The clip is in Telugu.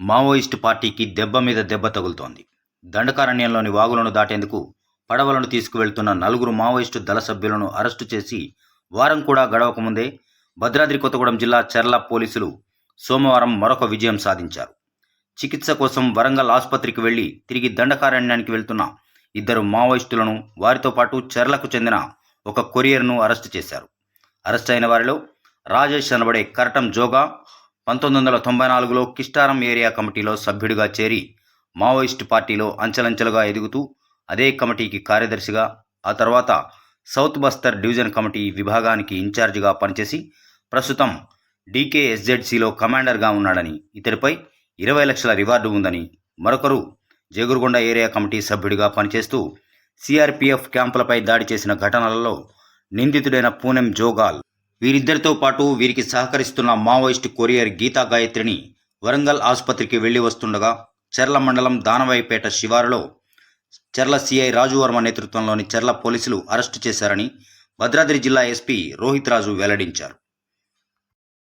మావోయిస్టు పార్టీకి దెబ్బ మీద దెబ్బ తగులుతోంది. దండకారణ్యంలోని వాగులను దాటేందుకు పడవలను తీసుకువెళ్తున్న నలుగురు మావోయిస్టు దళ సభ్యులను అరెస్టు చేసి వారం కూడా గడవకముందే భద్రాద్రి కొత్తగూడెం జిల్లా చెర్ల పోలీసులు సోమవారం మరొక విజయం సాధించారు. చికిత్స కోసం వరంగల్ ఆసుపత్రికి వెళ్ళి తిరిగి దండకారణ్యానికి వెళ్తున్న ఇద్దరు మావోయిస్టులను వారితో పాటు చెర్లకు చెందిన ఒక కొరియర్ను అరెస్టు చేశారు. అరెస్ట్ అయిన వారిలో రాజేష్ అనబడే కరటం జోగా పంతొమ్మిది వందల తొంభై నాలుగులో కిష్టారం ఏరియా కమిటీలో సభ్యుడిగా చేరి మావోయిస్టు పార్టీలో అంచెలంచెలుగా ఎదుగుతూ అదే కమిటీకి కార్యదర్శిగా ఆ తర్వాత సౌత్ బస్తర్ డివిజన్ కమిటీ విభాగానికి ఇన్ఛార్జిగా పనిచేసి ప్రస్తుతం డీకేఎస్జెడ్సీలో కమాండర్గా ఉన్నాడని ఇతడిపై ఇరవై లక్షల రివార్డు ఉందని మరొకరు జగురుగొండ ఏరియా కమిటీ సభ్యుడిగా పనిచేస్తూ సిఆర్పిఎఫ్ క్యాంపులపై దాడి చేసిన ఘటనలలో నిందితుడైన పూనెం జోగాల్ వీరిద్దరితో పాటు వీరికి సహకరిస్తున్న మావోయిస్టు కొరియర్ గీతా గాయత్రిని వరంగల్ ఆసుపత్రికి వెళ్ళి వస్తుండగా చెర్ల మండలం దానవాయిపేట శివారులో చెర్ల సిఐ రాజువర్మ నేతృత్వంలోని చెర్ల పోలీసులు అరెస్టు చేశారని భద్రాద్రి జిల్లా ఎస్పీ రోహిత్ రాజు వెల్లడించారు.